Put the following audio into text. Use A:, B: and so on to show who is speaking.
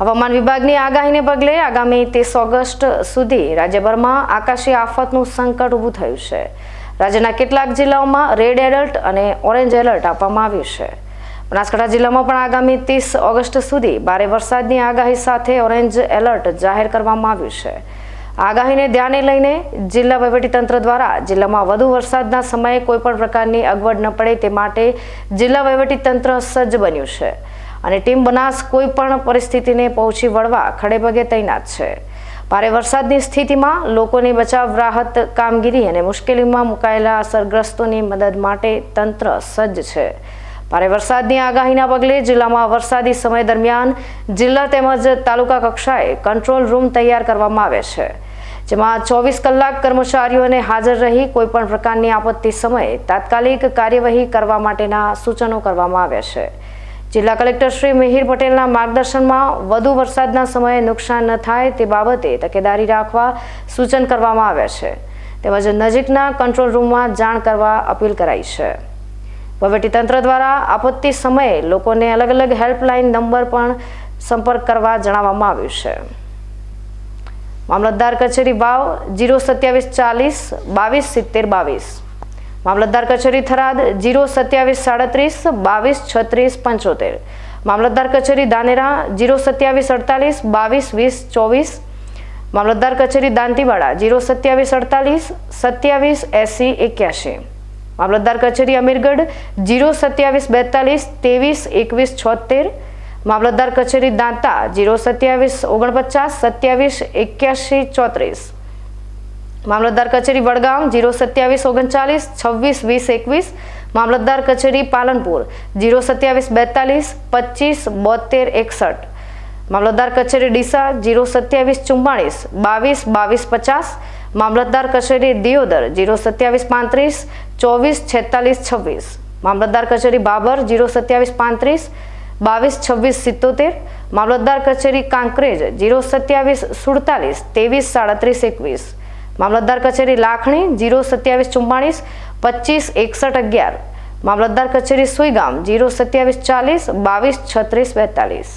A: હવામાન વિભાગની આગાહીને પગલે આગામી ત્રીસ ઓગસ્ટ સુધી રાજ્યભરમાં આકાશી આફતનું સંકટ ઊભું થયું છે. રાજ્યના કેટલાક જિલ્લાઓમાં રેડ એલર્ટ અને ઓરેન્જ એલર્ટ આપવામાં આવ્યું છે. બનાસકાંઠા જિલ્લામાં પણ આગામી ત્રીસ ઓગસ્ટ સુધી ભારે વરસાદની આગાહી સાથે ઓરેન્જ એલર્ટ જાહેર કરવામાં આવ્યું છે. આગાહીને ધ્યાને લઈને જિલ્લા વહીવટીતંત્ર દ્વારા જિલ્લામાં વધુ વરસાદના સમયે કોઈપણ પ્રકારની અગવડ ન પડે તે માટે જિલ્લા વહીવટીતંત્ર સજ્જ બન્યું છે. અને ટીમ બનાસ કોઈ પણ પરિસ્થિતિને પહોંચી વળવા ખડેપગે તૈનાત છે. ભારે વરસાદની સ્થિતિમાં લોકોની બચાવ રાહત કામગીરી અને મુશ્કેલીમાં મુકાયેલા અસરગ્રસ્તોની મદદ માટે તંત્ર સજ્જ છે. ભારે વરસાદની આગાહીના પગલે જિલ્લામાં વરસાદી સમય દરમિયાન જિલ્લા તેમજ તાલુકા કક્ષાએ કંટ્રોલ રૂમ તૈયાર કરવામાં આવે છે, જેમાં ચોવીસ કલાક કર્મચારીઓને હાજર રહી કોઈપણ પ્રકારની આપત્તિ સમયે તાત્કાલિક કાર્યવાહી કરવા માટેના સૂચનો કરવામાં આવ્યા છે. જિલ્લા કલેક્ટર શ્રી મિહિર પટેલના માર્ગદર્શનમાં વધુ વરસાદના સમયે નુકસાન ન થાય તે બાબતે તકેદારી રાખવા સૂચન કરવામાં આવ્યા છે. તેમજ નજીકના કંટ્રોલ રૂમમાં જાણ કરવા અપીલ કરાઈ છે. વહીવટીતંત્ર દ્વારા આપત્તિ સમયે લોકોને અલગ અલગ હેલ્પલાઇન નંબર પણ સંપર્ક કરવા જણાવવામાં આવ્યું છે. મામલતદાર કચેરી વાવ જીરો સત્યાવીસ ચાલીસ બાવીસ સિત્તેર બાવીસ. મામલતદાર કચેરી થરાદ જીરો સત્યાવીસ સાડત્રીસ, બાવીસ છત્રીસ પંચોતેર. મામલતદાર કચેરી દાનેરા જીરો સત્યાવીસ અડતાલીસ, બાવીસ વીસ ચોવીસ. મામલતદાર કચેરી દાંતીવાડા જીરો સત્યાવીસ અડતાલીસ, સત્યાવીસ એંસી એક્યાસી મામલતદાર કચેરી અમીરગઢ જીરો સત્યાવીસ બેતાલીસ, ત્રેવીસ એકવીસ છોતેર. મામલતદાર કચેરી દાંતા જીરો સત્યાવીસ ઓગણપચાસ, સત્યાવીસ એક્યાસી ચોત્રીસ. મામલતદાર કચેરી વડગામ જીરો સત્યાવીસ ઓગણચાલીસ, છવ્વીસ, વીસ, એકવીસ. મામલતદાર કચેરી પાલનપુર જીરો સત્યાવીસ, બેતાલીસ, પચીસ, બોતેર, એકસઠ. મામલતદાર કચેરી ડીસા જીરો સત્યાવીસ, ચુમ્માળીસ, બાવીસ બાવીસ, પચાસ. મામલતદાર કચેરી દિયોદર જીરો સત્યાવીસ, પાંત્રીસ, ચોવીસ, છેતાલીસ, છવ્વીસ. મામલતદાર કચેરી બાબર જીરો સત્યાવીસ, પાંત્રીસ, બાવીસ, છવ્વીસ, સિત્તોતેર. મામલતદાર કચેરી કાંકરેજ જીરો સત્યાવીસ, સુડતાલીસ, ત્રેવીસ, સાડત્રીસ, એકવીસ. મામલતદાર કચેરી લાખણી, જીરો સત્યાવીસ ચુમ્માળીસ પચીસ એકસઠ અગિયાર. મામલતદાર કચેરી સુઈગામ, જીરો સત્યાવીસ ચાલીસ, બાવીસ છત્રીસ બેતાલીસ.